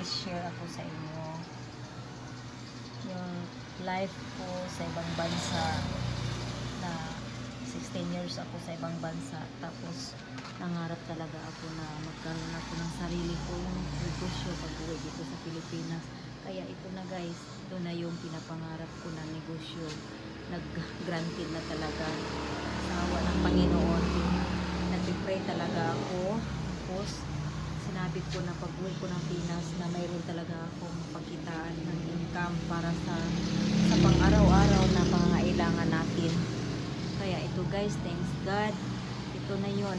i-share ako sa inyo yung life ko sa ibang bansa na 16 years ako sa ibang bansa. Tapos nangarap talaga ako na magkaroon ako ng sarili kong negosyo pag uwi dito sa Pilipinas. Kaya ito na guys ito na yung pinapangarap ko na negosyo. Nag-granted na talaga sa awa ng Panginoon nag-pray talaga ako tapos sinabi ko na pag uwi ko ng Pinas na mayroon talaga akong pagkitaan ng income para sa sa pang-araw-araw na pangangailangan natin. Kaya ito guys thanks God ito na yon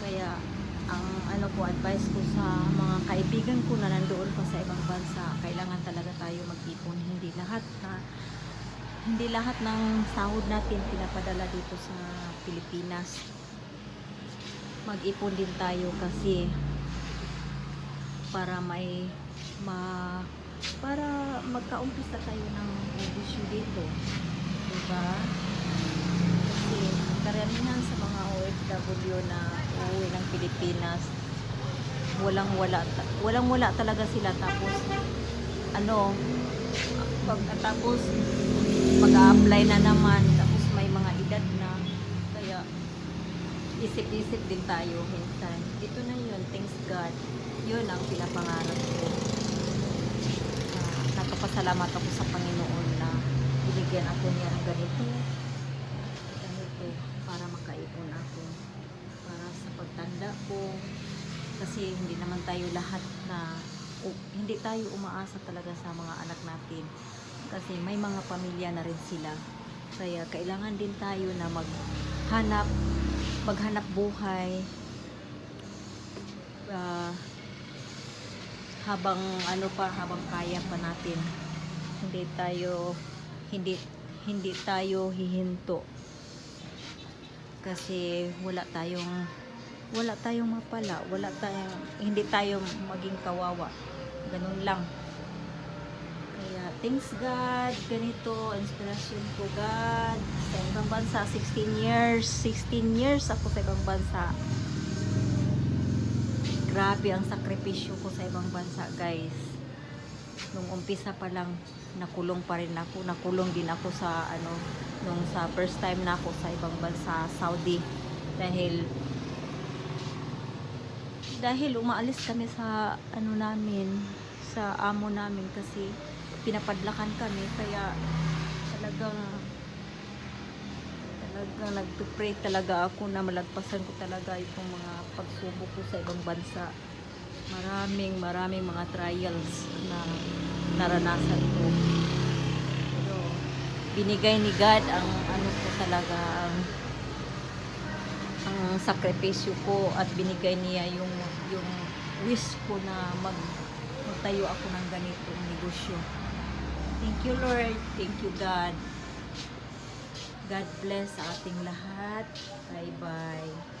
kaya ang ano ko advice ko sa mga kaibigan ko na nandoon pa sa ibang bansa kailangan talaga tayo mag-ipon. Hindi lahat na hindi lahat ng sahod natin pinapadala dito sa Pilipinas. Mag-ipon din tayo kasi para may ma para magkaumpisa tayo ng negosyo dito. Diba? Kasi karamihan sa mga OFW na uuwi ng Pilipinas walang wala walang wala talaga sila. Tapos ano pagkatapos mag-a-apply na naman tapos may mga edad na kaya isip-isip din tayo minsan. Ito na yun thanks God yun ang pinapangarap ko. Na nagpapasalamat ako sa Panginoon na binigyan ako niya ng ganito ganito para makaipon ako para sa pagtanda ko. Kasi hindi naman tayo lahat na o- hindi tayo umaasa talaga sa mga anak natin. Kasi may mga pamilya na rin sila. Kaya kailangan din tayo na maghanap maghanap buhay. Ah, habang ano pa habang kaya pa natin. Hindi tayo hindi hindi tayo hihinto. Kasi wala tayong wala tayong mapala. Wala tayong hindi tayo maging kawawa. Ganun lang. Kaya thanks God ganito inspiration ko God. Sa ibang bansa 16 years 16 years ako sa ibang bansa grabe ang sakripisyo ko sa ibang bansa guys. Nung umpisa pa lang nakulong pa rin ako. Nakulong din ako sa ano nung sa first time na ako sa ibang bansa Saudi. Dahil dahil umaalis kami sa ano namin sa amo namin kasi pinapadlakan kami. Kaya talagang talagang nagpipray talaga ako na malagpasan ko talaga itong mga pagsubok ko sa ibang bansa. Maraming maraming mga trials na naranasan ko. Pero binigay ni God ang ano ko talaga ang ang sakripisyo ko at binigay niya yung yung wish ko na mag magtayo ako ng ganitong negosyo. Thank you Lord. Thank you God God bless sa ating lahat. Bye bye